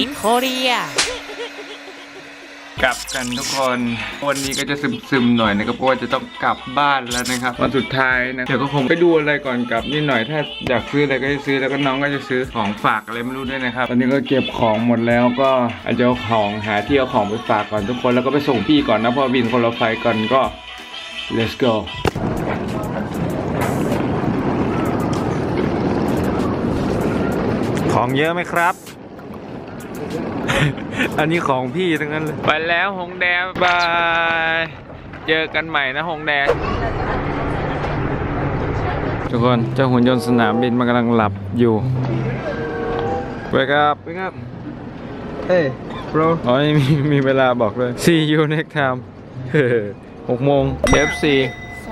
อินโคเรียกลับกันทุกคนวันนี้ก็จะซึมๆหน่อยนะครับเพราะว่าจะต้องกลับบ้านแล้วนะครับวันสุดท้ายนะเดี๋ยวก็คงไปดูอะไรก่อนกลับนิดหน่อยถ้าอยากซื้ออะไรก็จะซื้อแล้วก็น้องก็จะซื้อของฝากอะไรไม่รู้ด้วยนะครับตอนนี้ก็เก็บของหมดแล้วก็อาจจะเอาของหาที่เอาของไปฝากก่อนทุกคนแล้วก็ไปส่งพี่ก่อนนะเพราะบินคนละไฟก่อนก็ let's go ของเยอะไหมครับ อันนี้ของพี่ทั้งนั้นเลย ไปแล้วหงแดงบาย เจอกันใหม่นะหงแดง ทุกคนเจ้าหุ่นยนต์สนามบินมันกำลังหลับอยู่ ไปครับไปครับ Hey, bro. อ๋อนี่มีมีเวลาบอกเลย see you next time หกโมง FC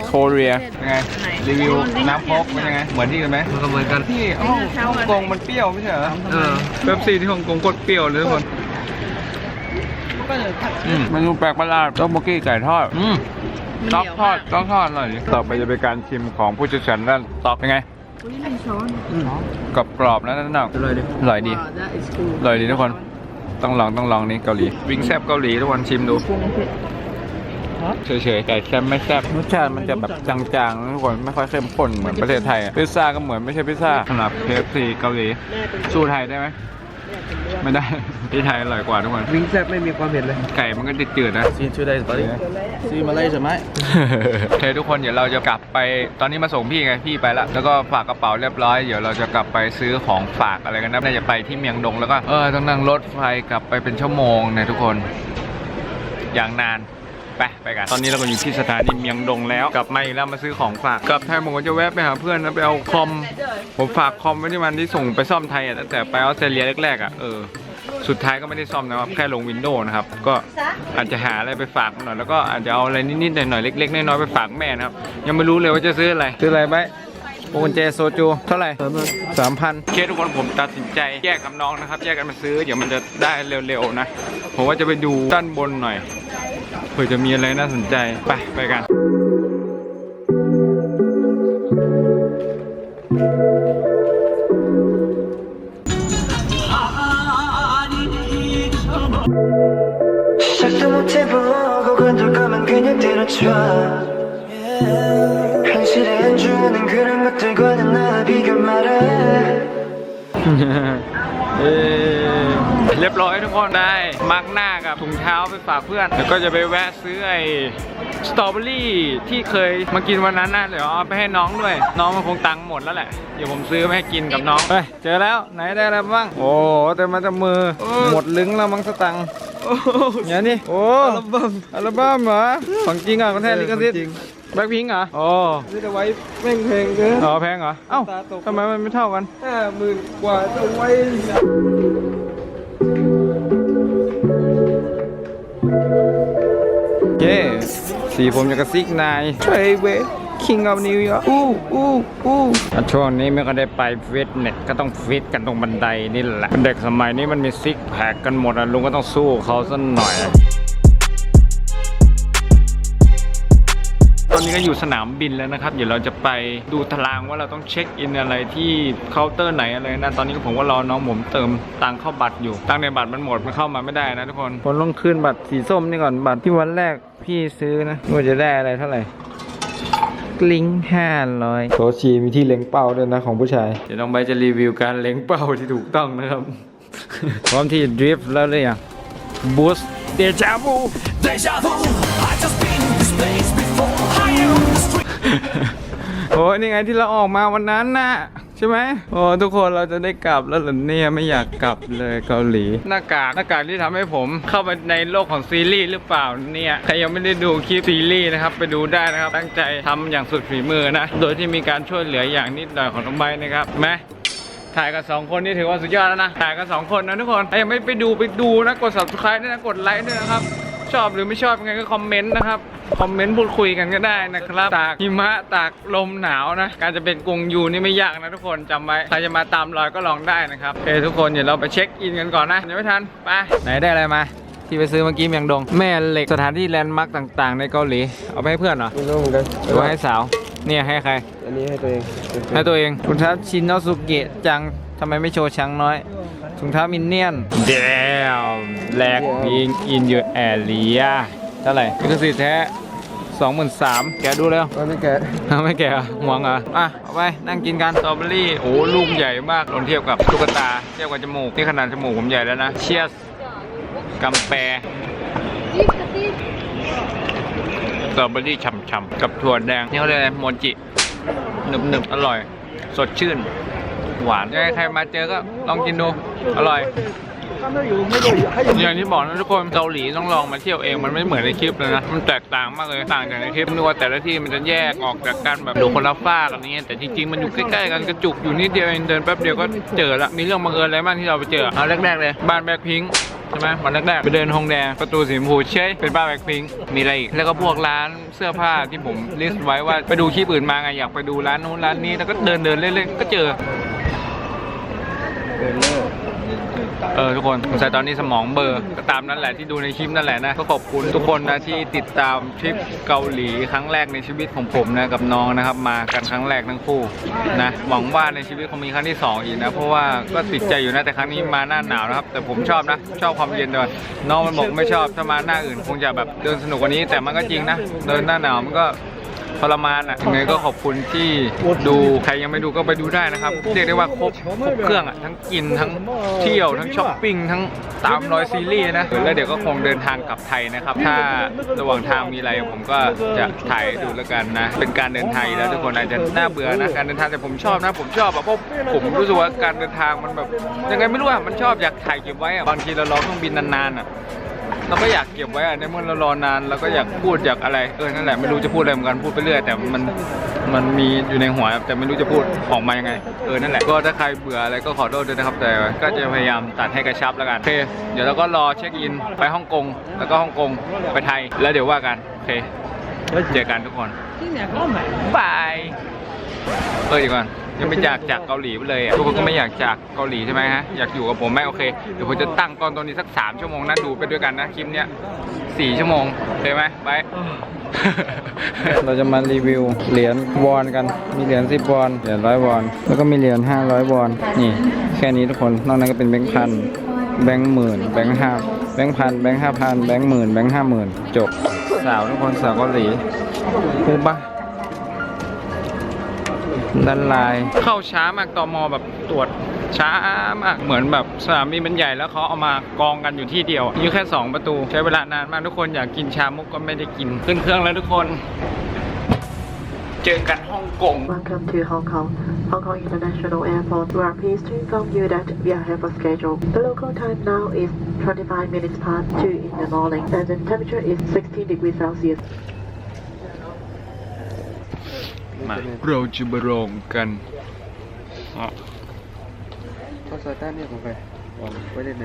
โคเรียยังไง รีวิวน้ำโค้กเป็นยังไง เหมือนที่กันไหมมันก็เหมือนกัน ที่ฮ่องฮ่องกงมันเปรี้ยวไม่ใช่เหรอเออเป๊ปซี่ที่ฮ่องกงโคตรเปรี้ยวเลยทุกคน อืมเมนูแปลกประหลาดต๊อกโบกี้ไก่ทอดอืมต๊อกทอดต๊อกทอดอร่อยดิต่อไปจะเป็นการชิมของผู้เชี่ยวชาญด้านต๊อกเป็นไงกรอบกรอบๆนะนั่นน่ะอร่อยดิอร่อยดีอร่อยดีทุกคน ต้องลองต้องลองนี่เกาหลี วิงแซบเกาหลีทุกคนชิมดูเฉยๆไก่แซบไม่แซบรสชาติมันจะแบบจางๆนะทุกคนไม่ค่อยเข้มข้นเหมือนประเทศไทยอะพิซซ่าก็เหมือนไม่ใช่พิซซ่าสำหรับ KFC เกาหลีสู้ไทยได้ไหม ไม่ได้ ที่ไทยอร่อยกว่าทุกคนวิงแซ่บไม่มีความเผ็ดเลย ไก่มันก็จืดๆนะ See two days buddy See you Malaysia mate โอเคทุกคนเดี๋ยวเราจะกลับไปตอนนี้มาส่งพี่ไงพี่ไปแล้ว แล้วก็ฝากกระเป๋าเรียบร้อยเดี๋ยวเราจะกลับไปซื้อของฝากอะไรกันนะน่าจะไปที่เมียงดงแล้วก็เออต้องนั่งรถไฟกลับไปเป็นชั่วโมงเนี่ยทุกคน อย่างนาน ไปไปกัน ตอนนี้เราก็อยู่ที่สถานีเมียงดงแล้ว กลับมาอีกแล้วมาซื้อของฝาก กลับไทยผมก็จะแวะไปหาเพื่อนนะไปเอาคอม ผมฝากคอมไว้ที่มันที่ส่งไปซ่อมไทยอะตั้งแต่ไปออสเตรเลียแรกๆอะเออสุดท้ายก็ไม่ได้ซ่อมนะครับ แค่ลงวินโดว์นะครับ ก็อาจจะหาอะไรไปฝากหน่อย แล้วก็อาจจะเอาอะไรนิดๆหน่อยๆเล็กๆน้อยๆไปฝากแม่นะครับ ยังไม่รู้เลยว่าจะซื้ออะไร ซื้ออะไรไปโอกุญแจโซจูเท่าไหร่สามพันเคทุกคนผมตัดสินใจแยกกับน้องนะครับ แยกกันมาซื้อ เดี๋ยวมันจะได้เร็วๆนะ ผมว่าจะไปดูด้านบนหน่อย ผื่อจะมีอะไรน่าสนใจ ไป ไปกันเอ เรียบร้อยทุกคนได้มาร์กหน้ากับถุงเท้าไปฝากเพื่อนแล้วก็จะไปแวะซื้อไอ้สตรอเบอรี่ที่เคยมากินวันนั้นนะเดี๋ยวเอาไปให้น้องด้วย น้องมันคงตังค์หมดแล้วแหละเดี๋ยวผมซื้อไปให้กินกับน้องไปเจอแล้วไหนได้อะไรบ้างโอ้แต่มาจะมือหมดลึงแล้วมั้งสตังค์เนี่ยนี่โอ้อัลบั้มอัลบั้มเหรอของจริงอะคนแท้ลิขสิทธิ์แบ็คพิงเหรอโอ้นี่จะไว้แม่งเพลงเกินอ๋อแพงเหรอเอ้าตาตกทำไมมันไม่เท่ากันห้าหมื่นกว่าจะไว้ สีผมอย่างกับซิกนายเทรเวทคิงออฟนิวยอร์กอู้อู้อู้ช่วงนี้ไม่ก็ได้ไปฟิตเนสก็ต้องฟิตกันตรงบันไดนี่แหละ เด็กสมัยนี้มันมีซิกแพคกันหมดอะลุงก็ต้องสู้เขาสักหน่อย นนี้ก็อยู่สนามบินแล้วนะครับ เดี๋ยวเราจะไปดูตารางว่าเราต้องเช็คอินอะไรที่เคาน์เตอร์ไหนอะไรนะ ตอนนี้ผมก็รอน้องผมเติมตังเข้าบัตรอยู่ ตังในบัตรมันหมดมันเข้ามาไม่ได้นะทุกคนผมลงคืนบัตรสีส้มนี่ก่อน บัตรที่วันแรกพี่ซื้อนะว่าจะได้อะไรเท่าไหร่กลิงห้าร้อยโถชีมีที่เล็งเป้าด้วยนะของผู้ชาย เดี๋ยวน้องใบจะรีวิวการเล็งเป้าที่ถูกต้องนะครับ พร้อมที่ดริฟต์แล้วเลยอะบูสเดจาบู โอ้ยนี่ไงที่เราออกมาวันนั้นน่ะใช่ไหมโอ้ทุกคนเราจะได้กลับแล้วเหรอเนี่ยไม่อยากกลับเลยเกาหลีหน้ากากหน้ากากที่ทำให้ผมเข้าไปในโลกของซีรีส์หรือเปล่าเนี่ยใครยังไม่ได้ดูคลิปซีรีส์นะครับไปดูได้นะครับตั้งใจทำอย่างสุดฝีมือนะโดยที่มีการช่วยเหลืออย่างนิดหน่อยของน้องใบนะครับแม้ถ่ายกันสองคนนี่ถือว่าสุดยอดแล้วนะถ่ายกันสองคนนะทุกคนใครยังไม่ไปดูไปดูนะกด subscribe ด้วยนะกดไลค์ด้วยนะครับชอบหรือไม่ชอบยังไงก็คอมเมนต์นะครับ คอมเมนต์พูดคุยกันก็ได้นะครับตากหิมะตากลมหนาวนะ การจะเป็นกรุงยูนี่ไม่ยากนะทุกคนจำไว้ใครจะมาตามรอยก็ลองได้นะครับโอเคทุกคนเดี๋ยวเราไปเช็คอินกันก่อนนะยังไม่ทันไปไหนได้อะไรมาที่ไปซื้อเมื่อกี้เมียงดง แม่เหล็กสถานที่แลนด์มาร์กต่างๆ ในเกาหลี เอาไปให้เพื่อนเหรอไม่รู้เหมือนกันหรือว่าให้สาว เนี่ยให้ใคร อันนี้ให้ตัวเอง ให้ตัวเองคุณทัศชินโนสุเกะจังทำไมไม่โชว์ช้างน้อยถุงเท้ามินเนี่ยนเดวแลกพิงอินยูแอเรียเท่าไหร่ลิขสิทธิ์แท้สองหมื่นสามแกะดูแล้วตอนนี้แกะไม่แกะเหรอห่วงเหรออะเอาไปนั่งกินกันสตรอเบอรี่โอ้ลูกใหญ่มากลองเทียบกับตุ๊กตาเทียบกับจมูกนี่ขนาดจมูกผมใหญ่แล้วนะเชียสกำแปสตรอเบอรี่ฉ่ำๆกับถั่วแดงนี่เขาเรียกอะไรโมจิหนึบๆอร่อย สดชื่น หวานยังไงใครมาเจอก็ลองกินดู อร่อย อย่างที่บอกนะทุกคนเกาหลีต้องลองมาเที่ยวเองมันไม่เหมือนในคลิปเลยนะมันแตกต่างมากเลยต่างจากในคลิปนึกว่าแต่ละที่มันจะแยกออกจากกันแบบดูคนละฝ้ากกันนี้แต่จริงๆมันอยู่ใกล้ๆกันกระจุกอยู่นิดเดียวเองเดินแป๊บเดียวก็เจอละมีเรื่องบังเอิญอะไรบ้างที่เราไปเจอเอาแรกๆเลยบ้านแบ็คพิงค์ใช่ไหมวันแรกๆไปเดินฮงแดงประตูสีชมพูเช่ยเป็นบ้านแบ็คพิงค์มีอะไรอีกแล้วก็พวกร้านเสื้อผ้าที่ผมลิสต์ไว้ว่าไปดูคลิปอื่นมาไงอยากไปดูร้านนู้นร้านนี้แล้วก็เดินเดินๆเล่นๆก็เจอเเออทุกคนสงสัยตอนนี้สมองเบอร์ก็ตามนั้นแหละที่ดูในคลิปนั่นแหละนะก็ขอบคุณทุกคนนะที่ติดตามทริปเกาหลีครั้งแรกในชีวิตของผมนะกับน้องนะครับ มากันครั้งแรกทั้งคู่นะหวังว่าในชีวิตคงมีครั้งที่สองอีกนะเพราะว่าก็ติดใจอยู่นะแต่ครั้งนี้มาหน้าหนาวนะครับ แต่ผมชอบนะชอบความเย็นด้วยน้องมันบอกไม่ชอบถ้ามาหน้าอื่น คงจะแบบเดินสนุกกว่านี้ แต่มันก็จริงนะเดินหน้าหนาวมันก็ ทรมานอะยังไงก็ขอบคุณที่ดูใครยังไม่ดูก็ไปดูได้นะครับเรียกได้ว่าครบครบเครื่องอะทั้งกินทั้งเที่ยวทั้งช้อปปิ้งทั้งตามรอยซีรีส์นะแล้วเดี๋ยวก็คงเดินทางกลับไทยนะครับ ถ้าระหว่างทางมีอะไรผมก็จะถ่ายดูแล้วกันนะ เป็นการเดินทางแล้วทุกคนอาจจะน่าเบื่อนะการเดินทางแต่ผมชอบนะ ผมชอบอะเพราะผมรู้สึกว่าการเดินทางมันแบบยังไงไม่รู้อะมันชอบอยากถ่ายเก็บไว้อะบางทีเรารอเครื่องบินนานๆอะ เราก็อยากเก็บไว้อะในเมื่อเรารอนานเราก็อยากพูดอยากอะไรเออนั่นแหละไม่รู้จะพูดอะไรเหมือนกันพูดไปเรื่อยแต่มันมันมีอยู่ในหัวแต่ไม่รู้จะพูดออกมายังไงเออนั่นแหละก็ถ้าใครเบื่ออะไรก็ขอโทษด้วยนะครับ แต่ก็จะพยายามตัดให้กระชับแล้วกันโอเคเดี๋ยวเราก็รอเช็คอินไปฮ่องกงแล้วก็ฮ่องกงไปไทยแล้วเดี๋ยวว่ากันโอเคเจอกันทุกคนบายเออเดี๋ยวก่อน ยังไม่อยากจากเกาหลีไปเลยอะทุกคนก็ไม่อยากจากเกาหลีใช่ไหมฮะอยากอยู่กับผมไหมโอเคเดี๋ยวผมจะตั้งกองตัวนี้สักสามชั่วโมงนะดูไปด้วยกันนะคลิปเนี้ยสี่ชั่วโมงเคไหมไป เราจะมารีวิวเหรียญวอนกัน มีเหรียญสิบวอน เหรียญร้อยวอน แล้วก็มีเหรียญห้าร้อยวอน นี่ แค่นี้ทุกคน นอกนั้นก็เป็นแบงค์พัน แบงค์หมื่น แบงค์ห้า แบงค์พัน แบงค์ห้าพัน แบงค์หมื่น แบงค์ห้าหมื่นจบ สาวทุกคนสาวเกาหลีพูดปะ ด้านลาย เข้าช้ามากตมแบบตรวจช้ามากเหมือนแบบสนามบินมันใหญ่แล้วเขาเอามากองกันอยู่ที่เดียวอยู่แค่ 2 ประตู ใช้เวลานานมากทุกคนอยากกินชามุกก็ไม่ได้กินขึ้นเครื่องแล้วทุกคน เจอกันฮ่องกง Welcome to Hong Kong, Hong Kong International Airport. We are pleased to inform you that we are ahead of schedule. The local time now is 25 minutes past 2 in the morning, and the temperature is 16 degrees Celsius. มาเราจะบรองกันอ๋อข้าวซอยต้านเนี่ยของใครวางไว้เล่นไหน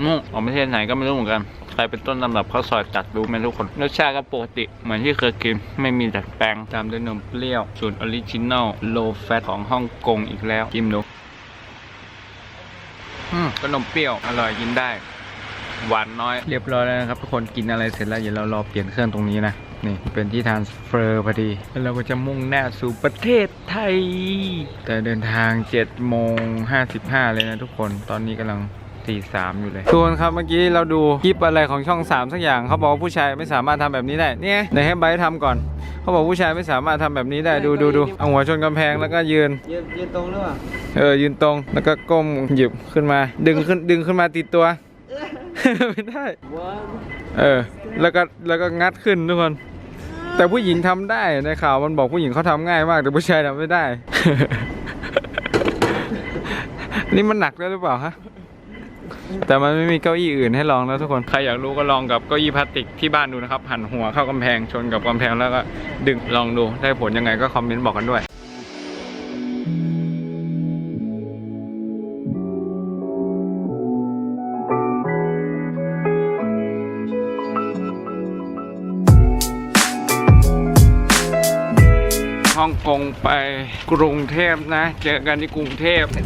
อืมของประเทศไหนก็ไม่รู้เหมือนกัน ใครเป็นต้นตำรับข้าวซอยจัดรู้ไหมทุกคนรสชาติก็ปกติเหมือนที่เคยกิน ไม่มีดัดแปลงตามด้วยนมเปรี้ยวสูตรออริจินอลโลแฟตของฮ่องกงอีกแล้วกิมดูอืมก็นมเปรี้ยวอร่อยกินได้ หวานน้อยเรียบร้อยแล้วนะครับทุกคนกินอะไรเสร็จแล้วเดี๋ยวเรารอเปลี่ยนเครื่องตรงนี้นะ นี่เป็นที่ทานสเฟอร์พอดี แล้วเราก็จะมุ่งหน้าสู่ประเทศไทย แต่เดินทาง7โมง55 เลยนะทุกคน ตอนนี้กำลังตีสามอยู่เลยทุกคนครับเมื่อกี้เราดูคลิปอะไรของช่อง 3 สักอย่างเขาบอกว่าผู้ชายไม่สามารถทำแบบนี้ได้เนี่ยไหนให้ไบร์ททำก่อน เขาบอกผู้ชายไม่สามารถทำแบบนี้ได้ดูดูดูเอาหัวชนกำแพงแล้วก็ยืน ยืนยืนตรงหรือเปล่าเออยืนตรงแล้วก็ก้มหยิบขึ้นมา ดึงขึ้นดึงขึ้นมาติดตัวไม่ได้เออแล้วก็แล้วก็งัดขึ้นทุกคน แต่ผู้หญิงทำได้ในข่าวมันบอกผู้หญิงเขาทำง่ายมาก แต่ผู้ชายทำไม่ได้ นี่มันหนักแล้วหรือเปล่าฮะแต่มันไม่มีเก้าอี้อื่นให้ลองแล้วทุกคน ใครอยากรู้ก็ลองกับเก้าอี้พลาสติกที่บ้านดูนะครับหันหัวเข้ากำแพงชนกับกำแพงแล้วก็ดึงลองดูได้ผลยังไงก็คอมเมนต์บอกกันด้วย ฮ่องกงไปกรุงเทพนะ เจอกันที่กรุงเทพตอน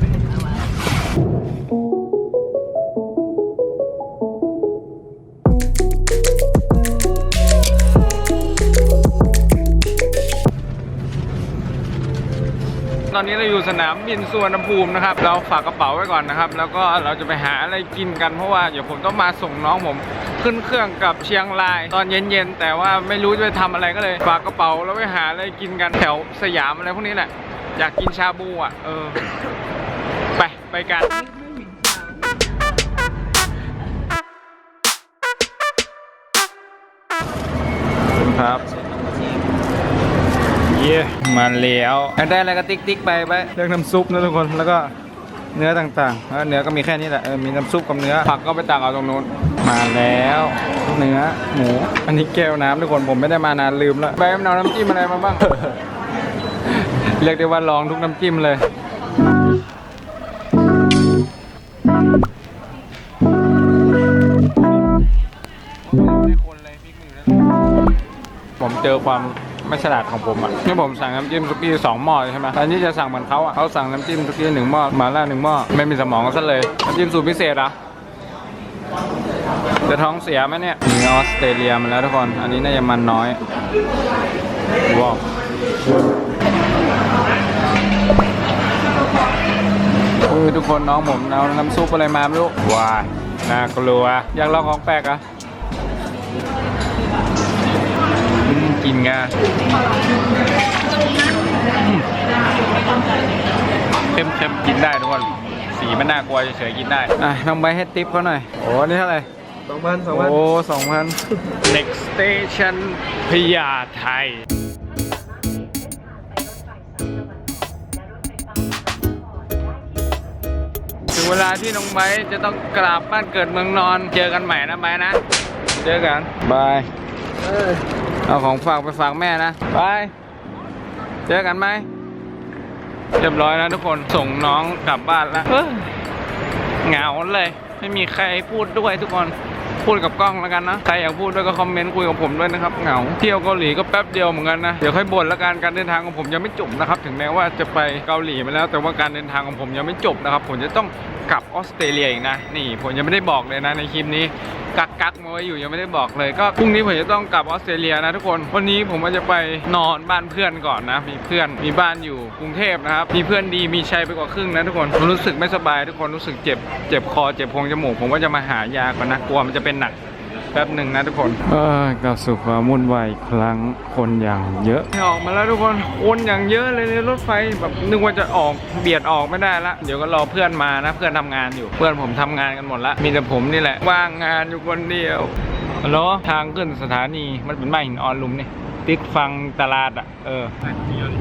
นี้เราอยู่สนามบินสุวรรณภูมินะครับ เราฝากกระเป๋าไว้ก่อนนะครับ แล้วก็เราจะไปหาอะไรกินกันเพราะว่าเดี๋ยวผมต้องมาส่งน้องผม ขึ้นเครื่องกับเชียงราย ตอนเย็นๆ แต่ว่าไม่รู้จะไปทำอะไรก็เลยฝากกระเป๋าแล้วไปหาอะไรกินกันแถวสยามอะไรพวกนี้แหละ อยากกินชาบูอะ เออ ไป ไปกันครับเย่มาแล้วอยากได้อะไรก็ติ๊กติ๊กไปไปเลือกน้ำซุปนะทุกคนแล้วก็ เนื้อต่างๆแล้วเนื้อก็มีแค่นี้แหละเออมีน้ำซุปกับเนื้อผักก็ไปตักเอาตรงนู้นมาแล้ว เนื้อหมูอันนี้แก้วน้ำทุกคนผมไม่ได้มานานลืมแล้วไปเอาน้ำจิ้มอะไรมาบ้างเรียกได้ว่าลองทุกน้ำจิ้มเลยผมเจอความ ไม่ฉลาดของผมอะที่ผมสั่งน้ำจิ้มซุกี้สองหม้อใช่ไหมแทนที่จะสั่งเหมือนเขาอะเขาสั่งน้ำจิ้มซุกี้หนึ่งหม้อมาล่าหนึ่งหม้อไม่มีสมองซะเลยน้ำจิ้มสูตรพิเศษอะจะท้องเสียไหมเนี่ยมีออสเตรเลียมาแล้วทุกคน อันนี้น่าจะมันน้อยว้าวคือทุกคนน้องผมเอาน้ำซุปอะไรมาไม่รู้ว้ายน่ากลัว อยากลองของแปลกอะ กินไงเค็มเค็มๆกินได้ทุกคนสีมันน่ากลัวเฉยๆกินได้อะน้องใบให้ติปเขาหน่อยโอ้นี่เท่าไหร่สองพันสองพันโอ้สองพัน next station พญาไทยถึงเวลาที่น้องไบร์ทจะต้องกลับบ้านเกิดเมืองนอน เจอกันใหม่นะไบร์ทนะ เจอกัน บาย เอาของฝากไปฝากแม่นะบายเจอกันไหม เรียบร้อยแล้วทุกคน ส่งน้องกลับบ้านแล้วเอ้ยเหงาเลย ไม่มีใครพูดด้วยทุกคนพูดกับกล้องแล้วกันนะ ใครอยากพูดด้วยก็คอมเมนต์คุยกับผมด้วยนะครับ เหงา เที่ยวเกาหลีก็แป๊บเดียวเหมือนกันนะ เดี๋ยวค่อยบ่นแล้วกัน การเดินทางของผมยังไม่จบนะครับ ถึงแม้ว่าจะไปเกาหลีมาแล้ว แต่ว่าการเดินทางของผมยังไม่จบนะครับ ผมจะต้องกลับออสเตรเลียอีกนะ นี่ผมยังไม่ได้บอกเลยนะในคลิปนี้ กักกักมาไว้อยู่ยังไม่ได้บอกเลย ก็พรุ่งนี้ผมจะต้องกลับออสเตรเลียนะทุกคนวันนี้ผมก็จะไปนอนบ้านเพื่อนก่อนนะ มีเพื่อนมีบ้านอยู่กรุงเทพนะครับมีเพื่อนดีมีชัยไปกว่าครึ่งนะทุกคนผมรู้สึกไม่สบายทุกคนรู้สึกเจ็บเจ็บคอเจ็บโพรงจมูกผมว่าจะมาหายาก่อนนะกลัวมันจะเป็นหนัก แป๊บหนึ่งนะทุกคนเออกลับสู่ความวุ่นวายอีกครั้งคนอย่างเยอะออกมาแล้วทุกคนคนอย่างเยอะเลยในรถไฟแบบนึกว่าจะออกเบียดออกไม่ได้ละ เดี๋ยวก็รอเพื่อนมานะเพื่อนทำงานอยู่ เพื่อนผมทำงานกันหมดละมีแต่ผมนี่แหละว่างงานอยู่คนเดียวฮัลโหลทางขึ้นสถานีมันเป็นบ้านหินออนลุมนี่ ติ๊กฟังตลาดอะเออ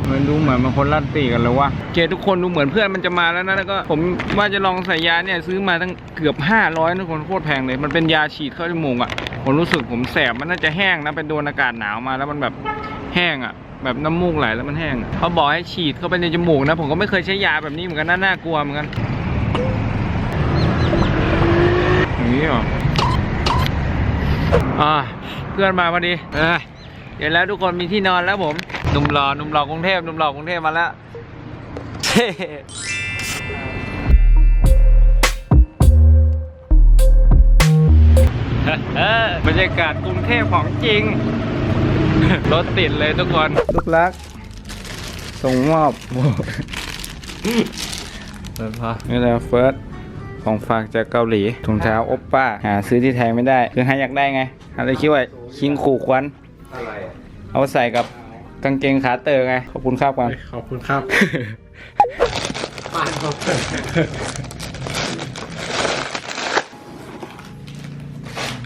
มันดูเหมือนมันคนลัดตีกันเลยวะเจทุกคนดูเหมือนเพื่อนมันจะมาแล้วนะแล้วก็ผมว่าจะลองใส่ยาเนี่ยซื้อมาตั้งเกือบ 500นะคนโคตรแพงเลย มันเป็นยาฉีดเข้าจมูกอะผมรู้สึกผมแสบมันน่าจะแห้งนะเป็นโดนอากาศหนาวมาแล้วมันแบบแห้งอะแบบน้ำมูกไหลแล้วมันแห้งอะเขาบอกให้ฉีดเข้าไปในจมูกนะ ผมก็ไม่เคยใช้ยาแบบนี้เหมือนกันน่าน่ากลัวเหมือนกันอย่างนี้เหรออ่าเพื่อนมาพอดีเออ เดี๋ยวแล้วทุกคนมีที่นอนแล้วผมหนุ่มหล่อหนุ่มหล่อกรุงเทพหนุ่มหล่อกรุงเทพมาแล้วเฮ้บรรยากาศกรุงเทพของจริง รถติดเลยทุกคน ลูกรัก ส่งมอบแล้วพอนี่แหละเฟิร์สของฝากจากเกาหลีถุงเท้าโอปป้า หาซื้อที่ไทยไม่ได้ คือหาอยากได้ไงอะไรคิดว่าคิงขู่ควัน เอาใส่กับกางเกงขาเตอไง ขอบคุณครับก่อนขอบคุณครับป้านครับ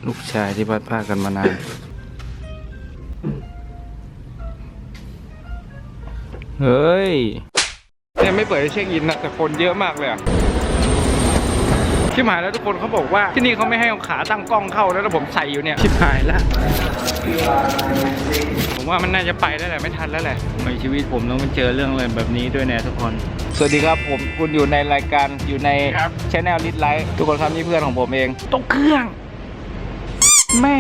ลูกชายที่พัดพรากกันมานาน เฮ้ยเนี่ยไม่เปิดให้เช็คอินนะแต่คนเยอะมากเลยอะ ชิบหายแล้วทุกคนเขาบอกว่าที่นี่เขาไม่ให้เอาขาตั้งกล้องเข้าแล้วแล้วผมใส่อยู่เนี่ยชิบหายแล้วผมว่ามันน่าจะไปแล้วแหละไม่ทันแล้วแหละในชีวิตผมต้องมาเจอเรื่องอะไรแบบนี้ด้วยแน่ทุกคน สวัสดีครับผมคุณอยู่ในรายการอยู่ในช anel ลิทไลท์ทุกคนครับนี่เพื่อนของผมเองตกเครื่อง แม่